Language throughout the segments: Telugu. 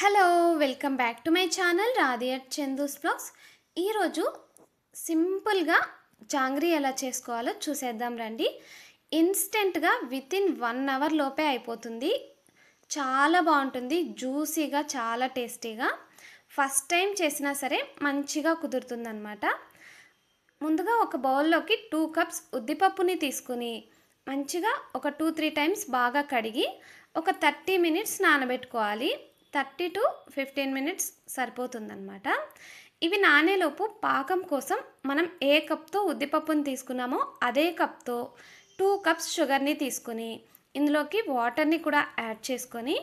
Hello welcome back to my channel Radhi at Chandu's vlogs ఈరోజు సింపుల్గా జాంగ్రీ ఎలా చేసుకోవాలో చూసేద్దాం రండి. ఇన్స్టెంట్గా విత్ ఇన్ వన్ అవర్ లోపే అయిపోతుంది. చాలా బాగుంటుంది జ్యూసీగా చాలా టేస్టీగా ఫస్ట్ టైం చేసినా సరే మంచిగా కుదురుతుందనమాట ముందుగా ఒక బౌల్లోకి టూ కప్స్ ఉద్దిపప్పుని తీసుకుని మంచిగా ఒక టూ త్రీ టైమ్స్ బాగా కడిగి ఒక థర్టీ మినిట్స్ నానబెట్టుకోవాలి. థర్టీ టు ఫిఫ్టీన్ మినిట్స్ సరిపోతుందన్నమాట. ఇవి నానేలోపు పాకం కోసం మనం ఏ కప్తో ఉద్దిపప్పుని తీసుకున్నామో అదే కప్తో టూ కప్స్ షుగర్ని తీసుకుని ఇందులోకి వాటర్ని కూడా యాడ్ చేసుకొని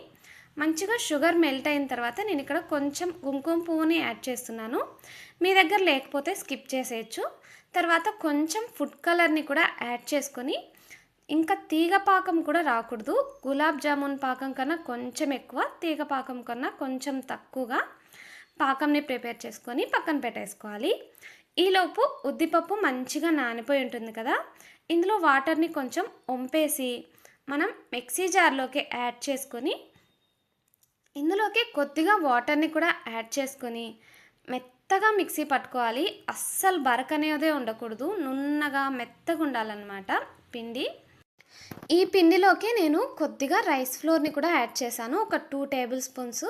మంచిగా షుగర్ మెల్ట్ అయిన తర్వాత నేను ఇక్కడ కొంచెం కుంకుమ పువ్వుని యాడ్ చేస్తున్నాను. మీ దగ్గర లేకపోతే స్కిప్ చేసేయచ్చు. తర్వాత కొంచెం ఫుడ్ కలర్ని కూడా యాడ్ చేసుకొని ఇంకా తీగ పాకం కూడా రాకూడదు. గులాబ్ జామున్ పాకం కన్నా కొంచెం ఎక్కువ తీగ పాకం కన్నా కొంచెం తక్కువగా పాకంని ప్రిపేర్ చేసుకొని పక్కన పెట్టేసుకోవాలి. ఈలోపు ఉద్దిపప్పు మంచిగా నానిపోయి ఉంటుంది కదా. ఇందులో వాటర్ని కొంచెం వంపేసి మనం మిక్సీ జార్లోకి యాడ్ చేసుకొని ఇందులోకి కొద్దిగా వాటర్ని కూడా యాడ్ చేసుకొని మెత్తగా మిక్సీ పట్టుకోవాలి. అస్సలు బరక అనేదే ఉండకూడదు. నున్నగా మెత్తగా ఉండాలన్నమాట పిండి. ఈ పిండిలోకి నేను కొద్దిగా రైస్ ఫ్లోర్ని కూడా యాడ్ చేశాను. ఒక టూ టేబుల్ స్పూన్స్.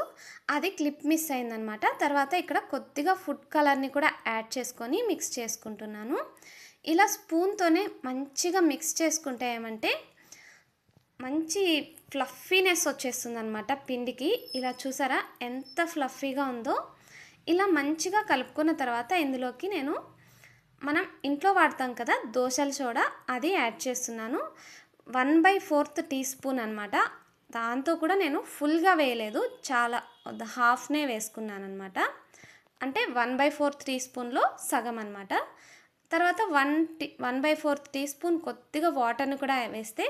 అది క్లిప్ మిస్ అయిందనమాట. తర్వాత ఇక్కడ కొద్దిగా ఫుడ్ కలర్ని కూడా యాడ్ చేసుకొని మిక్స్ చేసుకుంటున్నాను. ఇలా స్పూన్తోనే మంచిగా మిక్స్ చేసుకుంటే ఏమంటే మంచి ఫ్లఫీనెస్ వచ్చేస్తుంది అనమాట పిండికి. ఇలా చూసారా? ఎంత ఫ్లఫీగా ఉందో. ఇలా మంచిగా కలుపుకున్న తర్వాత ఇందులోకి నేను మనం ఇంట్లో వాడతాం కదా దోశల సోడా అది యాడ్ చేస్తున్నాను. One by fourth teaspoon అనమాట దాంతో కూడా నేను ఫుల్గా వేయలేదు. చాలా హాఫ్నే వేసుకున్నాను అనమాట అంటే వన్ బై ఫోర్త్ టీ స్పూన్లో సగం అనమాట తర్వాత one tea one by fourth teaspoon కొద్దిగా వాటర్ని కూడా వేస్తే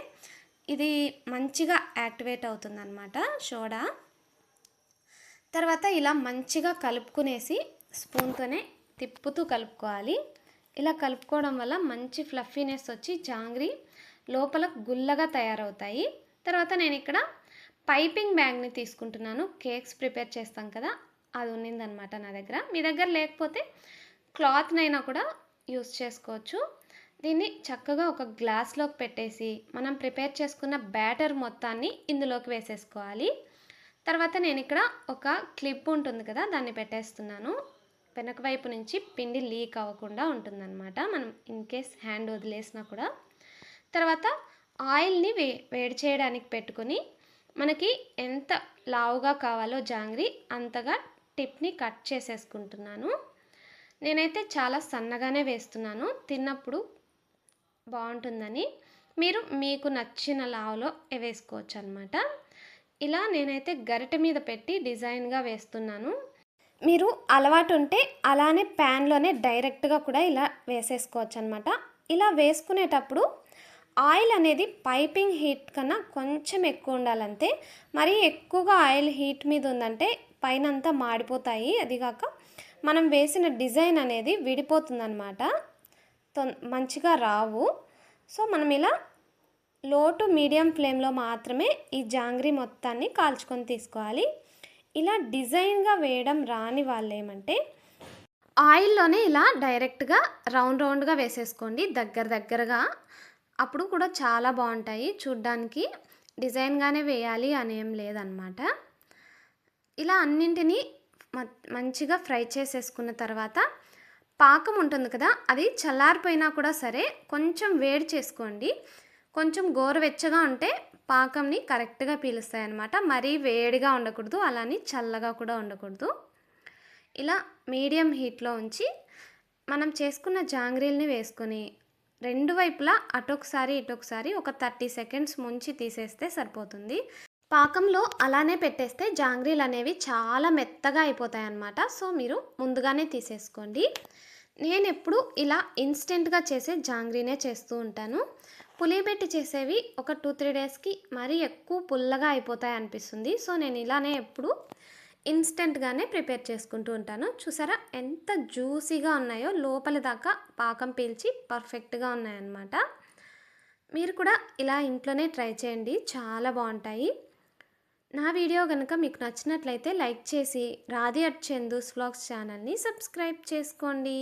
ఇది మంచిగా యాక్టివేట్ అవుతుందన్నమాట సోడా తర్వాత ఇలా మంచిగా కలుపుకునేసి స్పూన్తోనే తిప్పుతూ కలుపుకోవాలి. ఇలా కలుపుకోవడం వల్ల మంచి ఫ్లఫీనెస్ వచ్చి జాంగ్రీ లోపల గుల్లగా తయారవుతాయి. తర్వాత నేను ఇక్కడ పైపింగ్ బ్యాగ్ని తీసుకుంటున్నాను. కేక్స్ ప్రిపేర్ చేస్తాం కదా అది ఉన్నిందనమాట నా దగ్గర. మీ దగ్గర లేకపోతే క్లాత్నైనా కూడా యూస్ చేసుకోవచ్చు. దీన్ని చక్కగా ఒక గ్లాస్లోకి పెట్టేసి మనం ప్రిపేర్ చేసుకున్న బ్యాటర్ మొత్తాన్ని ఇందులోకి వేసేసుకోవాలి. తర్వాత నేను ఇక్కడ ఒక క్లిప్ ఉంటుంది కదా దాన్ని పెట్టేస్తున్నాను. వెనక వైపు నుంచి పిండి లీక్ అవ్వకుండా ఉంటుందన్నమాట మనం ఇన్ కేస్ హ్యాండ్ వదిలేసినా కూడా. తర్వాత ఆయిల్ని వే వేడి చేయడానికి పెట్టుకొని మనకి ఎంత లావుగా కావాలో జాంగ్రీ అంతగా టిప్ని కట్ చేసేసుకుంటున్నాను. నేనైతే చాలా సన్నగానే వేస్తున్నాను. తిన్నప్పుడు బాగుంటుందని. మీరు మీకు నచ్చిన లావులో వేసుకోవచ్చు అనమాట ఇలా నేనైతే గరిటె మీద పెట్టి డిజైన్గా వేస్తున్నాను. మీరు అలవాటు ఉంటే అలానే ప్యాన్లోనే డైరెక్ట్గా కూడా ఇలా వేసేసుకోవచ్చు అనమాట ఇలా వేసుకునేటప్పుడు ఆయిల్ అనేది పైపింగ్ హీట్ కన్నా కొంచెం ఎక్కువ ఉండాలంతే మరీ ఎక్కువగా ఆయిల్ హీట్ మీద ఉందంటే పైన అంతా మాడిపోతాయి అదిగాక మనం వేసిన డిజైన్ అనేది విడిపోతుందనమాట మంచిగా రావు. సో మనం ఇలా లో టు మీడియం ఫ్లేమ్లో మాత్రమే ఈ జాంగ్రీ మొత్తాన్ని కాల్చుకొని తీసుకోవాలి. ఇలా డిజైన్గా వేయడం రాని వాళ్ళు ఏమంటే ఆయిల్లోనే ఇలా డైరెక్ట్గా రౌండ్ రౌండ్గా వేసేసుకోండి. దగ్గర దగ్గరగా అప్పుడు కూడా చాలా బాగుంటాయి. చూడ్డానికి డిజైన్గానే వేయాలి అని ఏం లేదనమాట ఇలా అన్నింటినీ మంచిగా ఫ్రై చేసేసుకున్న తర్వాత పాకం ఉంటుంది కదా అది చల్లారిపోయినా కూడా సరే కొంచెం వేడి చేసుకోండి. కొంచెం గోరువెచ్చగా ఉంటే పాకంని కరెక్ట్గా పీలుస్తాయి అన్నమాట మరీ వేడిగా ఉండకూడదు అలానే చల్లగా కూడా ఉండకూడదు. ఇలా మీడియం హీట్లో ఉంచి మనం చేసుకున్న జాంగ్రీల్ని వేసుకొని రెండు వైపులా అటొకసారి ఇటొకసారి ఒక థర్టీ సెకండ్స్ ముంచి తీసేస్తే సరిపోతుంది. పాకంలో అలానే పెట్టేస్తే జాంగ్రీలు అనేవి చాలా మెత్తగా అయిపోతాయి అన్నమాట సో మీరు ముందుగానే తీసేసుకోండి. నేను ఎప్పుడు ఇలా ఇన్స్టెంట్గా చేసే జాంగ్రీనే చేస్తూ ఉంటాను. పులియబెట్టి చేసేవి ఒక టూ త్రీ డేస్కి మరీ ఎక్కువ పుల్లగా అయిపోతాయి అనిపిస్తుంది సో నేను ఇలానే ఎప్పుడు ఇన్స్టెంట్గానే ప్రిపేర్ చేసుకుంటూ ఉంటాను. చూసారా? ఎంత జ్యూసీగా ఉన్నాయో లోపల దాకా పాకం పీల్చి పర్ఫెక్ట్గా ఉన్నాయన్నమాట. మీరు కూడా ఇలా ఇంట్లోనే ట్రై చేయండి. చాలా బాగుంటాయి. నా వీడియో కనుక మీకు నచ్చినట్లయితే లైక్ చేసి రాధి అట్ చందూస్ వ్లాగ్స్ ఛానల్ని సబ్స్క్రైబ్ చేసుకోండి.